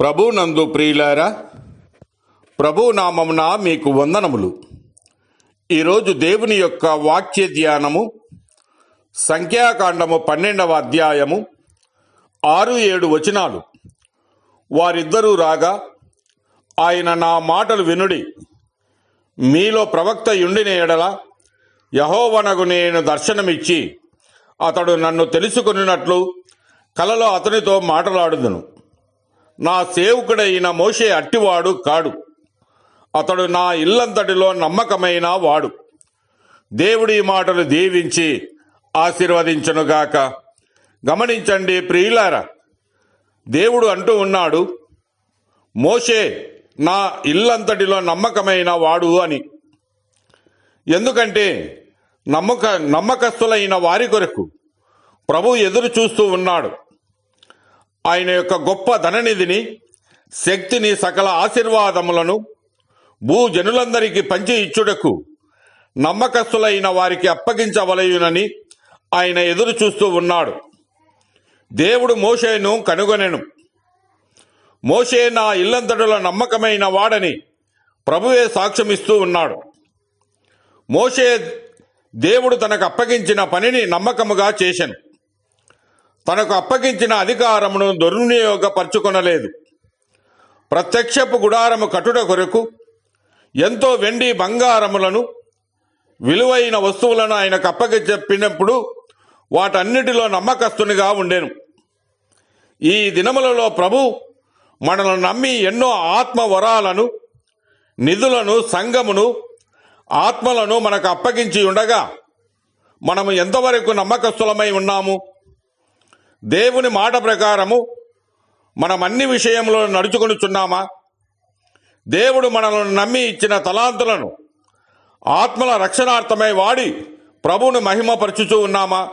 ప్రభు నందు ప్రియులారా ప్రభు నామమున మీకు వందనములు. ఈరోజు దేవుని యొక్క వాక్య ధ్యానము సంఖ్యాకాండము పన్నెండవ అధ్యాయము ఆరు ఏడు వచనాలు. వారిద్దరూ రాగా ఆయన నా మాటలు వినుడి మీలో ప్రవక్త యుండిన ఎడల యహోవనకు నేను దర్శనమిచ్చి అతడు నన్ను తెలుసుకున్నట్లు కలలో అతనితో మాట్లాడుదును. నా సేవకుడైన మోషే అట్టివాడు కాడు. అతడు నా ఇల్లంతటిలో నమ్మకమైన వాడు. దేవుడి మాటలు దీవించి ఆశీర్వదించునుగాక. గమనించండి ప్రియులారా దేవుడు అంటూ ఉన్నాడు మోషే నా ఇల్లంతటిలో నమ్మకమైన వాడు అని. ఎందుకంటే నమ్మక నమ్మకస్తులైన వారి కొరకు ప్రభు ఎదురు చూస్తూ ఉన్నాడు. ఆయన యొక్క గొప్ప ధననిధిని శక్తిని సకల ఆశీర్వాదములను భూజనులందరికీ పంచి ఇచ్చుటకు నమ్మకస్తులైన వారికి అప్పగించవలయునని ఆయన ఎదురు చూస్తూ ఉన్నాడు. దేవుడు మోషేను కనుగొనెను. మోషే నా ఇల్లంతటుల నమ్మకమైన వాడని ప్రభువే సాక్ష్యమిస్తూ ఉన్నాడు. మోషే దేవుడు తనకు అప్పగించిన పనిని నమ్మకముగా చేశాను. తనకు అప్పగించిన అధికారమును దుర్వినియోగపరచుకొనలేదు. ప్రత్యక్షపు గుడారము కట్టుట కొరకు ఎంతో వెండి బంగారములను విలువైన వస్తువులను ఆయనకు అప్పగించెప్పినప్పుడు వాటన్నిటిలో నమ్మకస్తునిగా ఉండేను. ఈ దినములలో ప్రభు మనల్ని నమ్మి ఎన్నో ఆత్మ వరాలను నిధులను సంఘమును ఆత్మలను మనకు అప్పగించి ఉండగా మనము ఎంతవరకు నమ్మకస్తులమై ఉన్నాము? దేవుని మాట ప్రకారము మనం అన్ని విషయంలో నడుచుకొనిచున్నామా? దేవుడు మనల్ని నమ్మి ఇచ్చిన తలాంతులను ఆత్మల రక్షణార్థమై వాడి ప్రభువును మహిమపరచుచూ ఉన్నామా?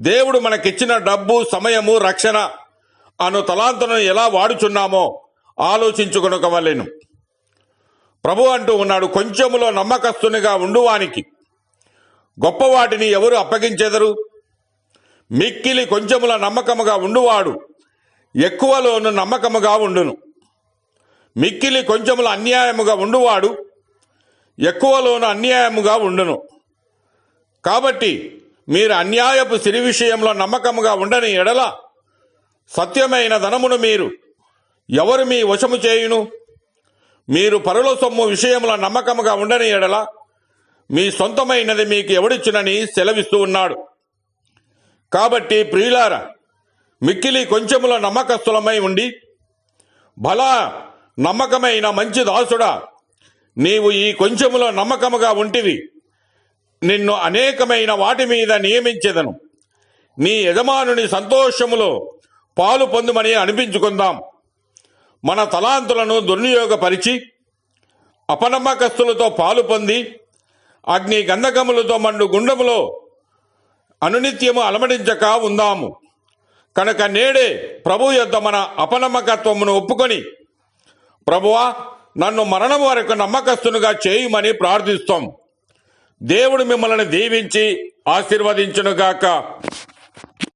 దేవుడు మనకిచ్చిన డబ్బు సమయము రక్షణ అను తలాంతులను ఎలా వాడుచున్నామో ఆలోచించుకొనకవలేను ప్రభు అంటూ ఉన్నాడు కొంచెములో నమ్మకస్తునిగా ఉండువానికి గొప్ప వాటిని ఎవరు అప్పగించెదరు? మిక్కిలి కొంచెముల నమ్మకముగా ఉండువాడు. ఎక్కువలోను నమ్మకముగా ఉండును. మిక్కిలి కొంచెముల అన్యాయముగా ఉండువాడు. ఎక్కువలోను అన్యాయముగా ఉండును. కాబట్టి మీరు అన్యాయపు సిరి విషయంలో నమ్మకముగా ఉండని ఎడల సత్యమైన ధనమును మీరు ఎవరు మీ వశము చేయును? మీరు పరుల సొమ్ము విషయముల నమ్మకముగా ఉండని ఎడల మీ సొంతమైనది మీకు ఎవడిచ్చునని సెలవిస్తూ ఉన్నాడు. కాబట్టి ప్రియులార మిక్కిలి కొంచెముల నమ్మకస్తులమై ఉండి బలా నమ్మకమైన మంచి దాసుడా నీవు ఈ కొంచెములో నమ్మకముగా ఉంటివి. నిన్ను అనేకమైన వాటి మీద నియమించేదను. నీ యజమానుని సంతోషములో పాలు పొందుమని అనిపించుకుందాం. మన తలాంతులను దుర్వినియోగపరిచి అపనమ్మకస్తులతో పాలు పొంది అగ్ని గంధకములతో మండు గుండములో అనునిత్యము అలమడించక ఉందాము. కనుక నేడే ప్రభు యొద్ద మన అపనమ్మకత్వమును ఒప్పుకొని ప్రభువా నన్ను మరణం వరకు నమ్మకస్తునుగా చేయుమని ప్రార్థిస్తాం. దేవుడు మిమ్మల్ని దీవించి ఆశీర్వదించునుగాక.